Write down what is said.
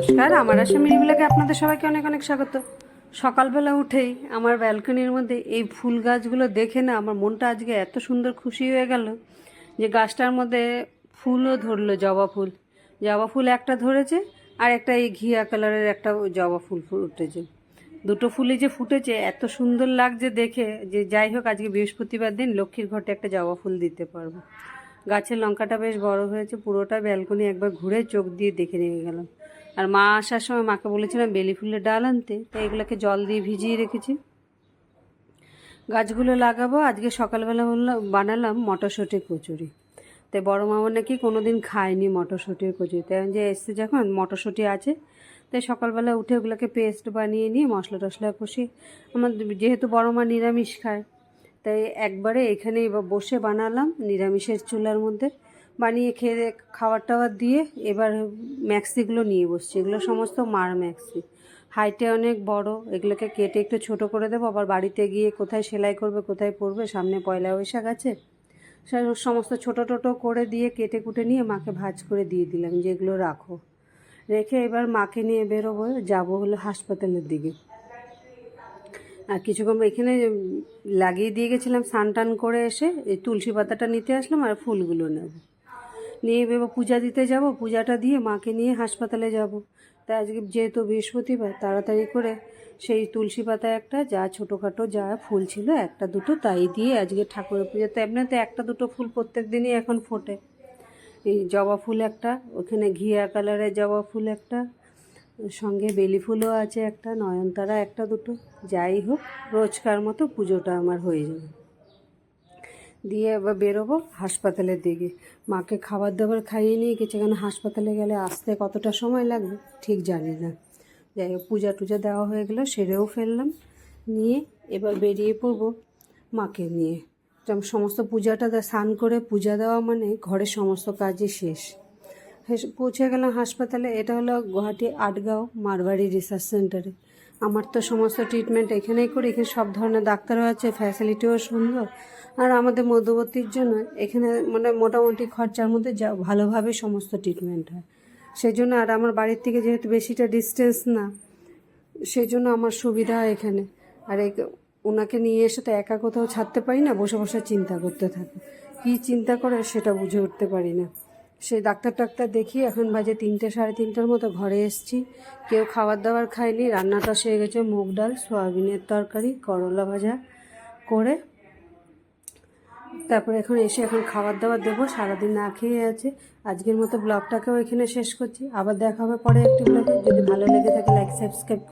নমস্কার, আমার আশা মিরিবিলাকে আপনাদের সবাইকে অনেক অনেক স্বাগত। সকালবেলা উঠেই আমার ব্যালকনির মধ্যে এই ফুল গাছগুলো দেখে না আমার মনটা আজকে এত সুন্দর খুশি হয়ে গেল যে গাছটার মধ্যে ফুলও ধরলো, জবা ফুল। জবা ফুল একটা ধরেছে আর একটা এই ঘিয়া কালারের একটা জবা ফুল ফুটেছে। দুটো ফুলই যে ফুটেছে, এত সুন্দর লাগছে দেখে যে যাই হোক আজকে বৃহস্পতিবার দিন লক্ষ্মীর ঘটে একটা জবা ফুল দিতে পারব। গাছের লঙ্কাটা বেশ বড় হয়েছে, পুরোটা ব্যালকনি একবার ঘুরে চোখ দিয়ে দেখে নিয়ে গেলাম। আর মা আসার সময় মাকে বলেছিলাম বেলি ফুলের ডাল আনতে, তাই এগুলোকে জল দিয়ে ভিজিয়ে রেখেছি। গাছগুলো লাগাবো। আজকে সকালবেলা বানালাম মটরশুঁটির কচুরি। তাই বড় মামা নাকি কোনো দিন খায়নি মটরশুঁটির কচুরি। তাই যে এসছে যখন মটরশুঁটি আছে, তাই সকালবেলা উঠে ওগুলোকে পেস্ট বানিয়ে নিয়ে মশলা টশলা কষি আমার যেহেতু বড় মা নিরামিষ খায়, তাই একবারে এখানে এবার বসে বানালাম নিরামিষের চুলার মধ্যে। বানিয়ে খেয়ে খাবার টাবার দিয়ে এবার ম্যাক্সিগুলো নিয়ে বসছি। এগুলো সমস্ত মার ম্যাক্সি। হাইটে অনেক বড়, এগুলোকে কেটে একটু ছোট করে দেবো। আবার বাড়িতে গিয়ে কোথায় সেলাই করবে, কোথায় পরবে, সামনে পয়লা বৈশাখ আছে। সমস্ত ছোট টোটো করে দিয়ে কেটে কুটে নিয়ে মাকে ভাজ করে দিয়ে দিলাম যেগুলো রাখো। রেখে এবার মাকে নিয়ে বেরোবো, যাব হলো হাসপাতালের দিকে। আর কিছুক্ষণ এখানে লাগিয়ে দিয়ে গেছিলাম, স্নান টান করে এসে এই তুলসী পাতাটা নিতে আসলাম আর ফুলগুলো নেব। নিয়ে এবার পূজা দিতে যাব, পূজাটা দিয়ে মাকে নিয়ে হাসপাতালে যাব। তাই আজকে যেহেতু বৃহস্পতিবার, তাড়াতাড়ি করে সেই তুলসী পাতা একটা, যা ছোটোখাটো যা ফুল ছিল, একটা দুটো, তাই দিয়ে আজকে ঠাকুরের পুজোতে এমনিতে একটা দুটো ফুল প্রত্যেক দিনই এখন ফোটে। এই জবা ফুল একটা, ওখানে ঘিয়া কালারের জবা ফুল একটা, সঙ্গে বেলি ফুলও আছে একটা, নয়নতারা একটা দুটো। যাই হোক, রোজকার মতো পুজোটা আমার হয়ে যাবে। দিয়ে এবার বেরোবো হাসপাতালের দিকে। মাকে খাবার দাবার খাইয়ে নিয়ে গেছে। কেন হাসপাতালে গেলে আসতে কতটা সময় লাগবে ঠিক জানি না। যাই হোক, পূজা টুজা দেওয়া হয়ে গেলো, সেরেও ফেললাম। নিয়ে এবার বেরিয়ে পড়ব মাকে নিয়ে। যেমন সমস্ত পূজাটা স্নান করে পূজা দেওয়া মানে ঘরের সমস্ত কাজই শেষ। পৌঁছে গেলাম হাসপাতালে। এটা হলো গুয়াহাটি আটগাঁও মারবাড়ি রিসার্চ সেন্টারে আমার তো সমস্ত ট্রিটমেন্ট এখানেই করি। এখানে সব ধরনের ডাক্তারও আছে ফ্যাসিলিটিও সুন্দর। আর আমাদের মধ্যবর্তীর জন্য এখানে মানে মোটামুটি খরচার মধ্যে যা ভালোভাবে সমস্ত ট্রিটমেন্ট হয়। সেই জন্য আর আমার বাড়ির থেকে যেহেতু বেশিটা ডিস্টেন্স না সেই জন্য আমার সুবিধা হয় এখানে। আর ওনাকে নিয়ে এসে তো একা কোথাও ছাড়তে পারি না, বসে বসে চিন্তা করতে থাকে। কী চিন্তা করে সেটা বুঝে উঠতে পারি না। সেই ডাক্তার টাক্তার দেখি এখন বাজে তিনটে, সাড়ে তিনটার মতো ঘরে এসছি। কেউ খাবার দাবার খায়নি, রান্নাটা সেরে গেছে মুগ ডাল, সয়াবিনের তরকারি, করলা ভাজা করে। তারপরে এখন এসে এখন খাবার দাবার দেবো, সারাদিন না খেয়ে আছে। আজকের মতো ব্লগটাকেও এখানে শেষ করছি। আবার দেখা হবে পরে একটি ব্লগে। যদি ভালো লেগে থাকে লাইক সাবস্ক্রাইব